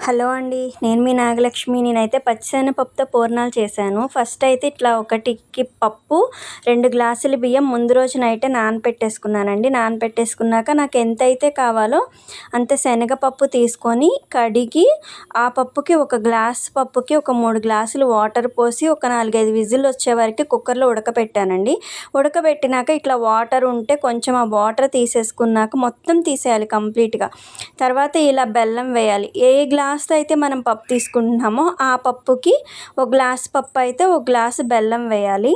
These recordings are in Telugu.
హలో అండి నేను మీ నాగలక్ష్మి. నేనైతే పచ్చిశనగపప్పుతో పూర్ణాలు చేశాను. ఫస్ట్ అయితే ఇట్లా ఒకటికి పప్పు రెండు గ్లాసుల బియ్యం ముందు రోజు నైటే నానపెట్టేసుకున్నానండి. నానపెట్టేసుకున్నాక నాకు ఎంత అయితే కావాలో అంత శనగపప్పు తీసుకొని కడిగి ఆ పప్పుకి ఒక గ్లాస్ పప్పుకి ఒక మూడు గ్లాసులు వాటర్ పోసి ఒక నాలుగైదు విజిల్ వచ్చే వరకు కుక్కర్లో ఉడకపెట్టానండి ఉడకబెట్టినాక ఇట్లా వాటర్ ఉంటే కొంచెం ఆ వాటర్ తీసేసుకున్నాక మొత్తం తీసేయాలి కంప్లీట్గా. తర్వాత ఇలా బెల్లం వేయాలి. ఏ గ్లాస్ గ్లాస్తో అయితే మనం పప్పు తీసుకుంటున్నామో ఆ పప్పుకి ఒక గ్లాస్ పప్పు అయితే ఒక గ్లాసు బెల్లం వేయాలి.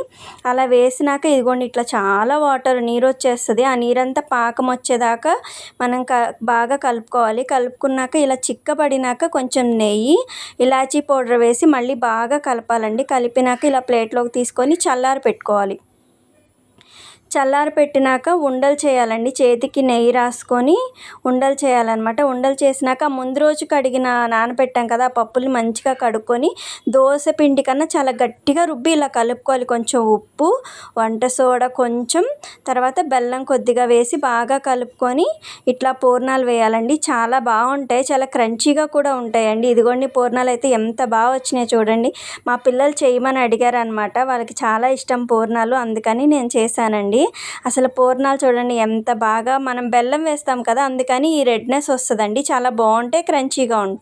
అలా వేసినాక ఇదిగోండి ఇట్లా చాలా వాటర్ నీరు వచ్చేస్తుంది. ఆ నీరంతా పాకం వచ్చేదాకా మనం క బాగా కలుపుకోవాలి. కలుపుకున్నాక ఇలా చిక్కబడినాక కొంచెం నెయ్యి ఇలాచీ పౌడర్ వేసి మళ్ళీ బాగా కలపాలండి. కలిపినాక ఇలా ప్లేట్లోకి తీసుకొని చల్లారి పెట్టుకోవాలి. చల్లారి పెట్టినాక ఉండలు చేయాలండి. చేతికి నెయ్యి రాసుకొని ఉండలు చేయాలన్నమాట. ఉండలు చేసినాక ముందు రోజు కడిగిన నానబెట్టాం కదా ఆ పప్పుని మంచిగా కడుక్కొని దోశ పిండి కన్నా చాలా గట్టిగా రుబ్బి ఇలా కలుపుకోవాలి. కొంచెం ఉప్పు వంట సోడా కొంచెం తర్వాత బెల్లం కొద్దిగా వేసి బాగా కలుపుకొని ఇట్లా పూర్ణాలు వేయాలండి. చాలా బాగుంటాయి. చాలా క్రంచీగా కూడా ఉంటాయండి. ఇదిగోండి పూర్ణాలు అయితే ఎంత బాగా వచ్చినాయి చూడండి. మా పిల్లలు చేయమని అడిగారు అనమాట వాళ్ళకి చాలా ఇష్టం పూర్ణాలు. అందుకని నేను చేశానండి. అసలు పూర్ణాలు చూడండి ఎంత బాగా మనం బెల్లం వేస్తాం కదా అందుకని ఈ రెడ్నెస్ వస్తుందండి చాలా బాగుంటాయి క్రంచీగా ఉంటాయి